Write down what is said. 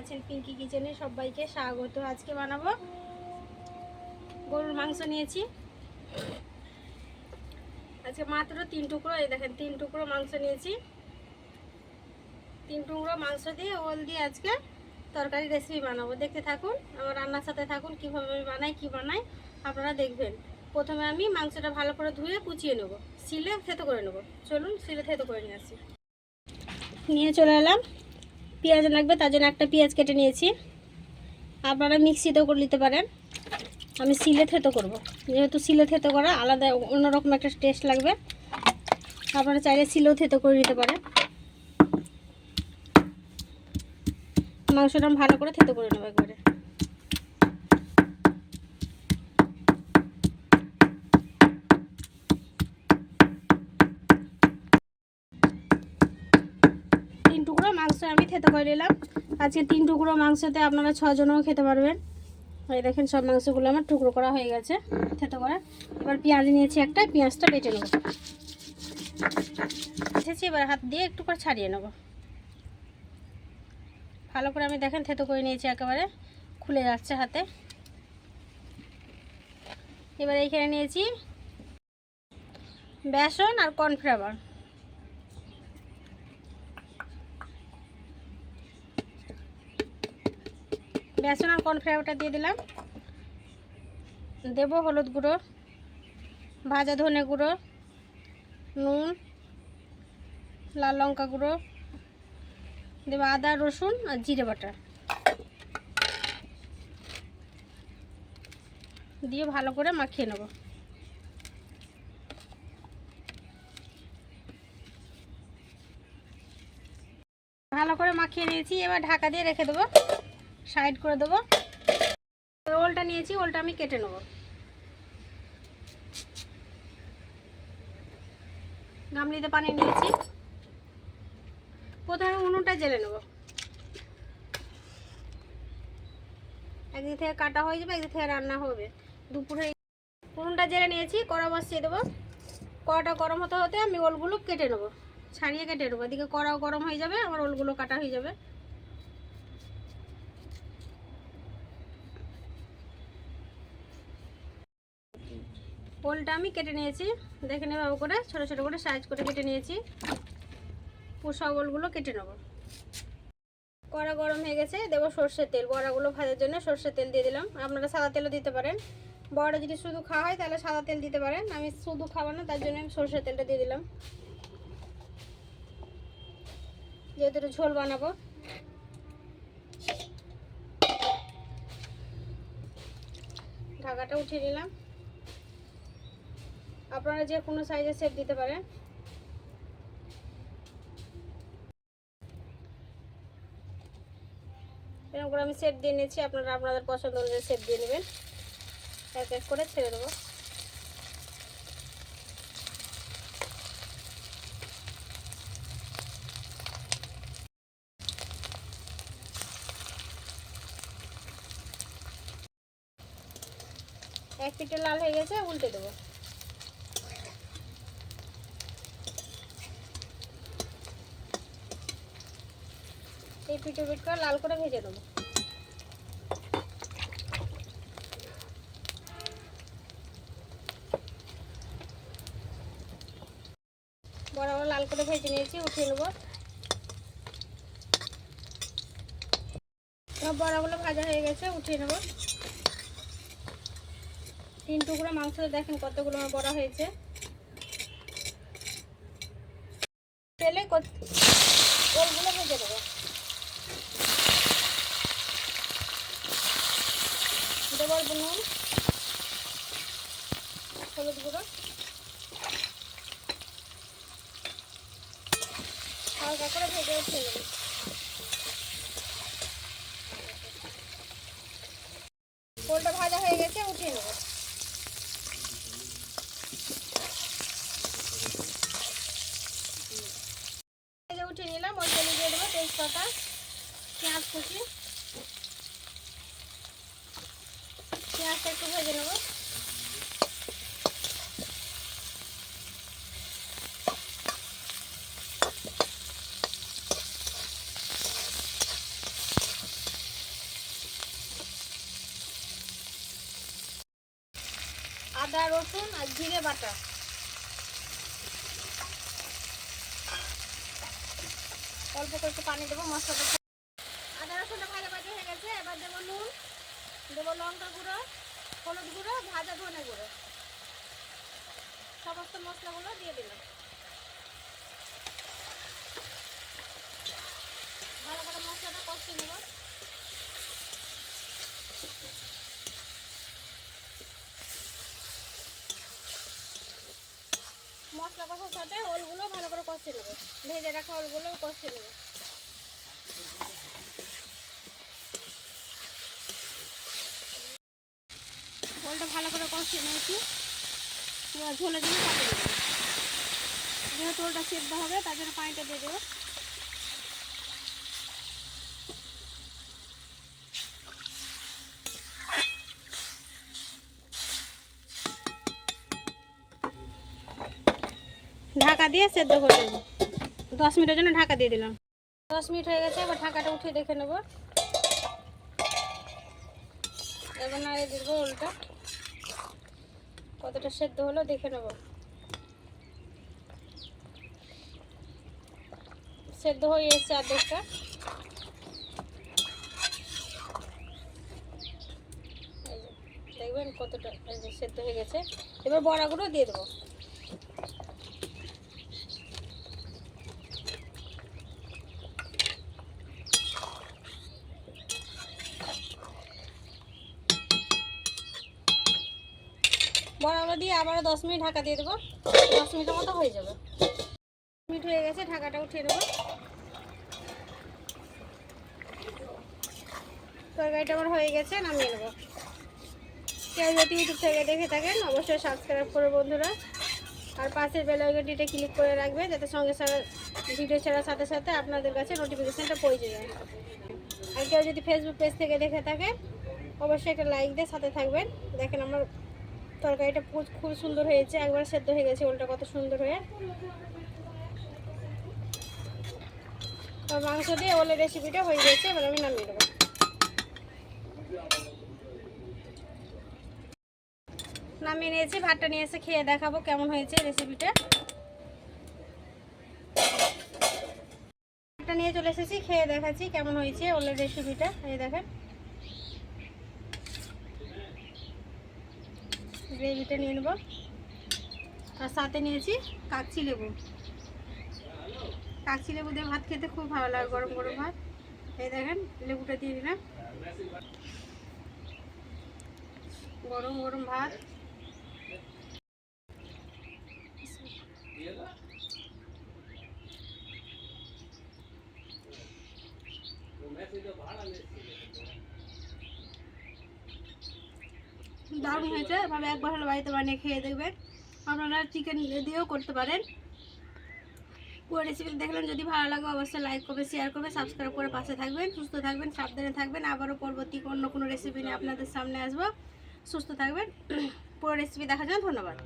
আছেন পিঙ্কি কিচেনে সবাইকে স্বাগত। আজকে বানাবো গরুর মাংস নিয়েছি। আজকে মাত্র তিন টুকরো, এই দেখেন, তিন টুকরো মাংস নিয়েছি। তিন টুকরো মাংস দিয়ে, ওল দিয়ে আজকে তরকারি রেসিপি বানাবো। দেখতে থাকুন, আমার রান্নার সাথে থাকুন, কীভাবে আমি বানাই, কী বানাই, আপনারা দেখবেন। প্রথমে আমি মাংসটা ভালো করে ধুয়ে কুচিয়ে নেব। শিলে থেতো করে নেব। চলুন, শিলে থেতো করে নিয়ে আসি। নিয়ে চলে এলাম। পেঁয়াজ লাগবে, তার জন্য একটা পেঁয়াজ কেটে নিয়েছি। আপনারা মিক্সিতেও করে নিতে পারেন। আমি সিলে থেতো করব। যেহেতু সিলে থেতো করা, আলাদা অন্যরকম একটা টেস্ট লাগবে। আপনারা চাইলে সিলেও থেতো করে নিতে পারেন। মাংসটা ভালো করে থেতো করে নেব একবারে তিন টুকরো মাংস আমি থেতো করে নিলাম আজকে তিন টুকরো মাংসতে আপনারা ছজনও খেতে পারবেন। এই দেখেন সব মাংসগুলো আমার টুকরো করা হয়ে গেছে থেতো করা। এবার পেঁয়াজ নিয়েছি একটা, পেঁয়াজটা বেটে নেব। বেটেছি, এবার হাত দিয়ে একটু করে ছাড়িয়ে নেব। ভালো করে আমি দেখেন থেতো করে নিয়েছি একেবারে, খুলে যাচ্ছে হাতে। এবার এইখানে নিয়েছি বেসন আর কর্নফ্লাওয়ার। বেসন আর কর্নফ্লাওয়ারটা দিয়ে দিলাম। দেব হলুদ গুঁড়ো, ভাজা ধনে গুঁড়ো, নুন, লাল লঙ্কা গুঁড়ো, দেব আদা, রসুন আর জিরে বাটা। দিয়ে ভালো করে মাখিয়ে নেব। ভালো করে মাখিয়ে নিয়েছি, এবার ঢাকা দিয়ে রেখে দেবো। সাইড করে দেবো। ওলটা নিয়েছি, ওলটা আমি কেটে নেব। গামলিতে পানি নিয়েছি। প্রথমে উনুনটা জেলে নেব। একদিক থেকে কাটা হয়ে যাবে একদিক থেকে রান্না হবে। দুপুরে উনুনটা জেলে নিয়েছি, কড়া বসিয়ে দেবো। কড়াটা গরম হতে হতে আমি ওলগুলো কেটে নেব, ছাড়িয়ে কেটে নেব। এদিকে কড়াও গরম হয়ে যাবে, আমার ওলগুলো কাটা হয়ে যাবে। ওলটা আমি কেটে নিয়েছি। দেখে নেব করে, ছোট ছোট করে সাইজ করে কেটে নিয়েছি। পোষা ওলগুলো কেটে নেব। কড়া গরম হয়ে গেছে, দেবো সর্ষের তেল। বড়াগুলো ভাজার জন্য সর্ষের তেল দিয়ে দিলাম। আপনারা সাদা তেলও দিতে পারেন। বড়া যদি শুধু খাওয়া হয়, তাহলে সাদা তেল দিতে পারেন। আমি শুধু খাব না, তার জন্য আমি সর্ষের তেলটা দিয়ে দিলাম। যেহেতু ঝোল বানাবো। ঢাকাটা উঠিয়ে নিলাম। আপনারা যে কোনো সাইজের শেপ দিতে পারেন। এরকম করে আমি সেট দিয়ে নিয়েছি আপনারা আপনাদের পছন্দ অনুযায়ী সেট দিয়ে নেবেন। এক এক করে ছেড়ে দেবো। এক পিঠে লাল হয়ে গেছে, উল্টে দেবো। এই পিঠে পিঠ করে লাল করে ভেজে নেব। বড় লাল করে ভেজে নিয়েছি, উঠিয়ে নেব। সব বড়াগুলো ভাজা হয়ে গেছে, উঠিয়ে নেব। তিন টুকরো মাংস, দেখেন কতগুলো আমার বড়া হয়েছে। তেলে কত ওলগুলো ভেজে দেবো অল্প নুন হলুদ গুঁড়ো, হালকা করে ভেজে উঠে নেব। পোলটা ভাজা হয়ে গেছে, উঠিয়ে নেব। ভেজে নেব আদা, রসুন আর জিরে বাটা। অল্প করে পানি দেবো, মশলা আদা, রসুনটা ভালো ভাজা হয়ে গেছে, এবার দেবো নুন, দেবো লঙ্কা গুঁড়ো। হলুদ গুঁড়ো, ভাজা ধনে গুঁড়ো। সমস্ত মশলাগুলো দিয়ে দিলাম। ভালো করে মশলাটা কষতে নেব। মশলা কষার সাথে ওলগুলো ভালো করে কষতে নেব। ভেজে রাখা ওলগুলো কষতে নেব। ওলটা ভালো করে কষিয়ে নিয়েছি ঝোলের জন্য পানি দেবো। যেহেতু ওলটা সেদ্ধ হবে, তার জন্য পানিটা দিয়ে দেবো। ঢাকা দিয়ে সেদ্ধ করে দেবো দশ মিনিটের জন্য ঢাকা দিয়ে দিলাম। দশ মিনিট হয়ে গেছে, এবার ঢাকাটা উঠে দেখে নেব। এবার নাড়িয়ে দিব ওলটা। কতটা সেদ্ধ হলো দেখে নেব। সেদ্ধ হয়ে এসছে আর্ধেকটা দেখবেন কতটা সেদ্ধ হয়ে গেছে। এবার বড়াগুলো দিয়ে দেবো। বড়াগুলো দিয়ে আবারও দশ মিনিট ঢাকা দিয়ে দেবো। দশ মিনিটের মতো হয়ে যাবে। মিনিট হয়ে গেছে, ঢাকাটা উঠিয়ে দেবো। তরকারিটা আমার হয়ে গেছে, নামিয়ে নেব। কেউ যদি ইউটিউব থেকে দেখে থাকেন, অবশ্যই সাবস্ক্রাইব করে বন্ধুরা। আর পাশের বেল আইকনটিতে ক্লিক করে রাখবে, যাতে সঙ্গে সঙ্গে ভিডিও ছাড়ার সাথে সাথে আপনাদের কাছে নোটিফিকেশানটা পৌঁছে যায়। আর কেউ যদি ফেসবুক পেজ থেকে দেখে থাকে অবশ্যই একটা লাইক দিয়ে সাথে থাকবেন। দেখেন আমার তরকারিটা খুব সুন্দর হয়েছে, একবার সেদ্ধ হয়ে গেছে, ওলটা কত সুন্দর হয়ে। মাংস দিয়ে ওলের রেসিপিটা হয়ে গেছে, এবার আমি নামিয়ে দেবো নামিয়ে নিয়েছি, ভাতটা নিয়ে এসে খেয়ে দেখাবো কেমন হয়েছে রেসিপিটা ভাতটা নিয়ে চলে এসেছি, খেয়ে দেখাচ্ছি কেমন হয়েছে ওলের রেসিপিটা এই দেখেন। গ্রেভিটা নিয়ে নেব। আর সাথে নিয়েছি কাকচি লেবু। কাকচি লেবু দিয়ে ভাত খেতে খুব ভালো লাগে, গরম গরম ভাত। এই দেখেন, লেবুটা দিয়ে দিলাম। গরম গরম ভাত। দারুণ হয়েছে এভাবে একবার হলে বাড়িতে বানিয়ে খেয়ে দেখবেন। আপনারা চিকেন দিয়েও করতে পারেন। পুরো রেসিপি দেখলেন, যদি ভালো লাগে অবশ্যই লাইক করবে শেয়ার করবে সাবস্ক্রাইব করে পাশে থাকবেন, সুস্থ থাকবেন, সাবধানে থাকবেন। আবারও পরবর্তী অন্য কোনো রেসিপি নিয়ে আপনাদের সামনে আসব। সুস্থ থাকবেন। পুরো রেসিপি দেখার জন্য ধন্যবাদ।